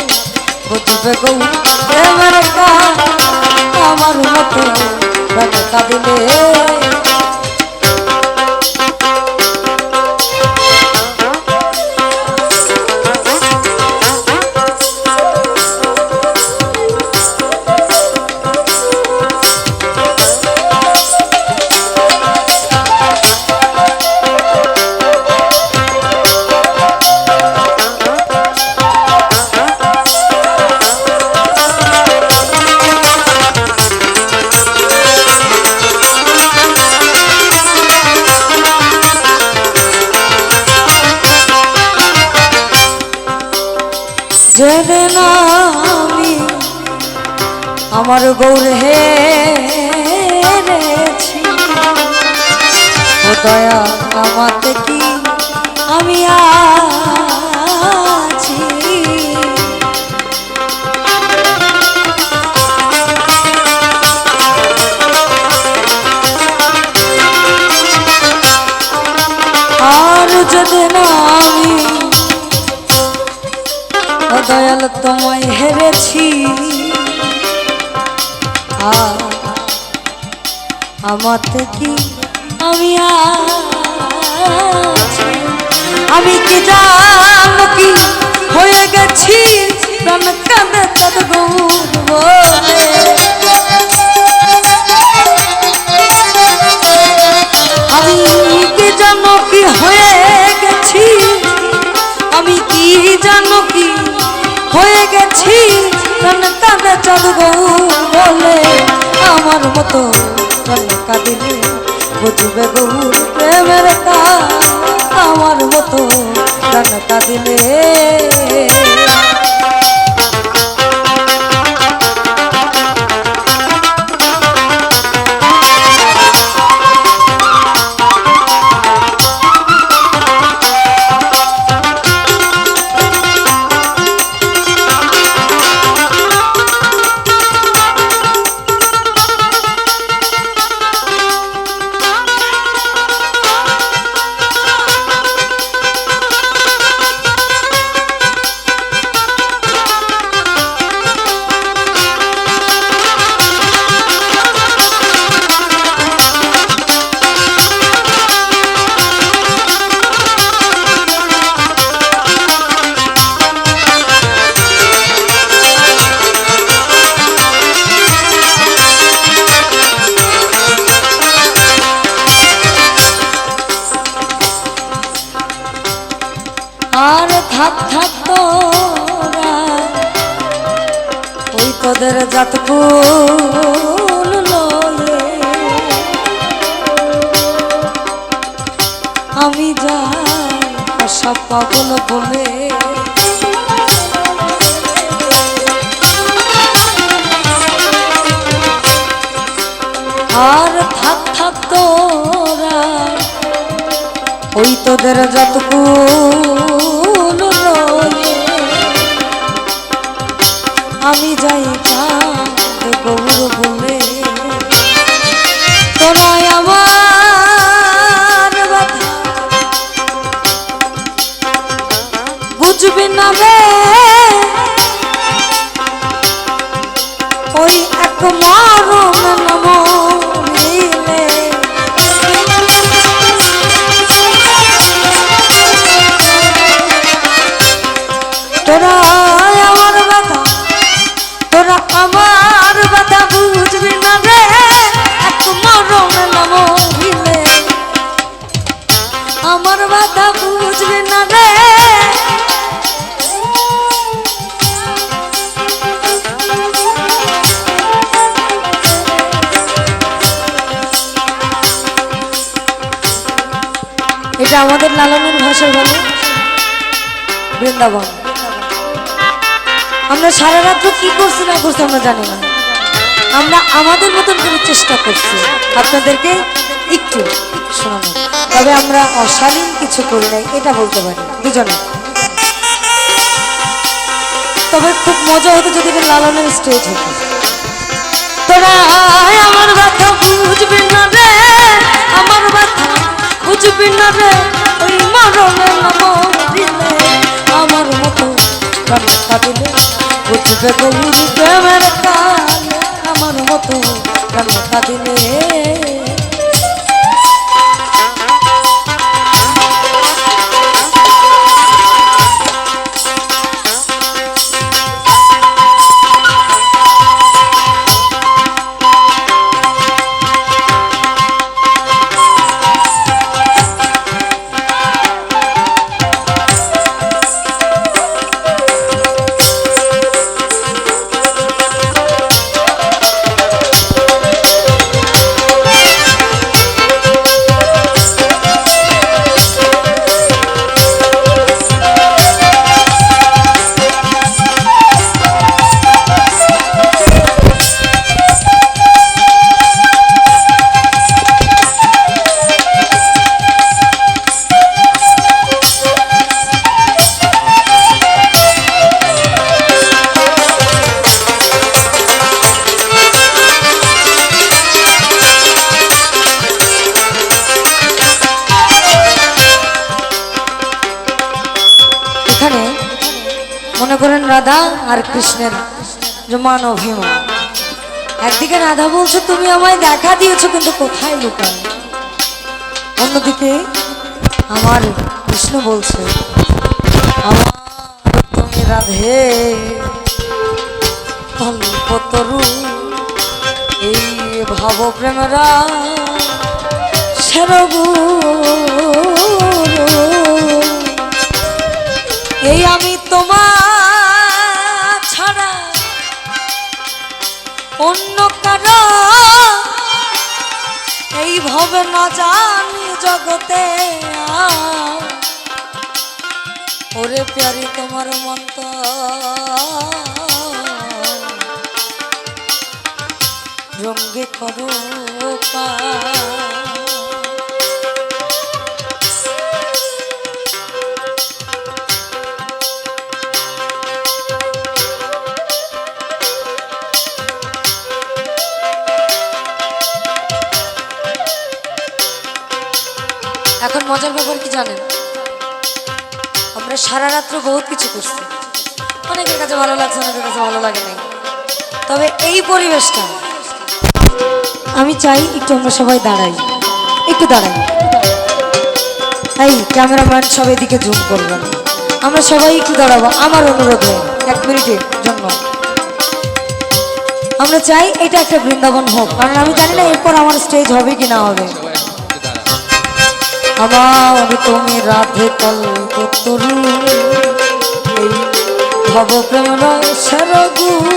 দিলে বুঝবে গৌ প্রেমের আমার মতো প্রেমটা দিলে না আমি আমার গৌর ও দয়া আমাতে কি আমি আছি দয়াল তোমায় হেরেছি। আমাতে কি আমি আমি কি জানো কি হয়ে গেছি? প্রাণ কাঁদে চাঁদ গৌর গেছি প্রাণ কাঁদে চলব বলে আমার মতো প্রাণ কাঁদিলে বুঝবে গৌর প্রেমের কাজ আমার মতো প্রাণ কাঁদিলে তোদের জাত আমি যাই আশা পাগল বলে আর থাক থাক তোরা ওই তোদের যতকুল আমি যাই গৌর বলে। বুঝবি না রে ওই এক মারো মরিলে এটা আমাদের লালনের ভাষায় বলে, বৃন্দাবন। আমরা সারা রাত্র কি করছি না করছি আমরা জানি না। আমরা আমাদের মতন করে চেষ্টা করছি। আপনাদেরকে একটু শোনানো। তবে আমরা অশালীন কিছু করি নাই, এটা বলতে পারি। দুজনে। তবে খুব মজা হতো যদি এটা লালনের স্টেজ হতো। তোরা আমার ব্যথা বুঝবি না রে। বুঝবি না রে, ওই মরণে নাম দিলে। আমার মতো প্রাণ দিলে বুঝবে গভীর প্রেমের আমার মতো কেন কাঁদিলে আর কৃষ্ণের যে মান অভিমান। একদিকে রাধা বলছে, তুমি আমায় দেখা দিয়েছ, কিন্তু কোথায় লুকায় অন্যদিকে আমার কৃষ্ণ বলছে, আমার তুমি রাধে এই ভাব প্রেমরা সেরগু এই আমি অন্য কারও। এই ভবে না জানি জগতে। ওরে প্যারি তোমার মন্ত রঙ্গে করো পা এখন মজার ব্যাপার কি জানেন? আমরা সারা রাত্র বহুত কিছু করছি। অনেকের কাছে ভালো লাগছে, অনেকের কাছে ভালো লাগে নাই। তবে এই পরিবেশটা আমি চাই একটু আমরা সবাই দাঁড়াই। একটু দাঁড়াই। এই ক্যামেরাম্যান সবাই দিকে জুম করবেন আমরা সবাই একটু দাঁড়াবো। আমার অনুরোধে এক মিনিটের জন্য। আমরা চাই এটা একটা বৃন্দাবন হোক। কারণ আমি জানি না এরপর আমার স্টেজ হবে কি না হবে। আমার তুমি রাধে কল্পতরু তরু ভব প্রেম গুরু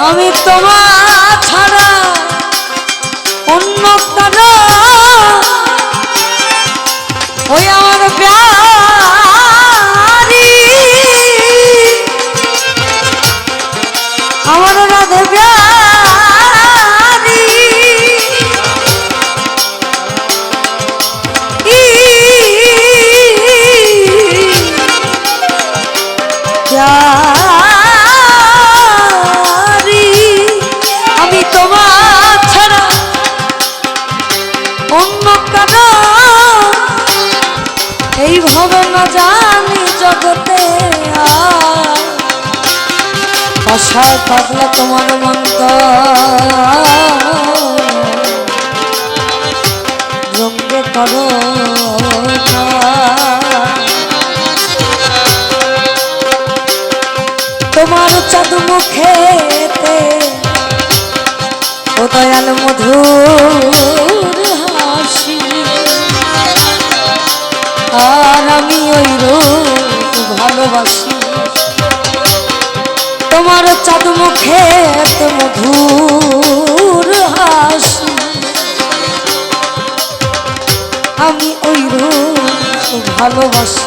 আমি তোমার এইভাবে না জানি জগতে। আশায় থাকলে তোমার মন্ত রঙ্গে করো। তোমার চাঁদ মুখেতে ও দয়াল মধুর আর আমি ওই ভালোবাসি। তোমার চাঁদ মুখেতে মধুর হাসি। আমি ওই রূপ ভালোবাসি।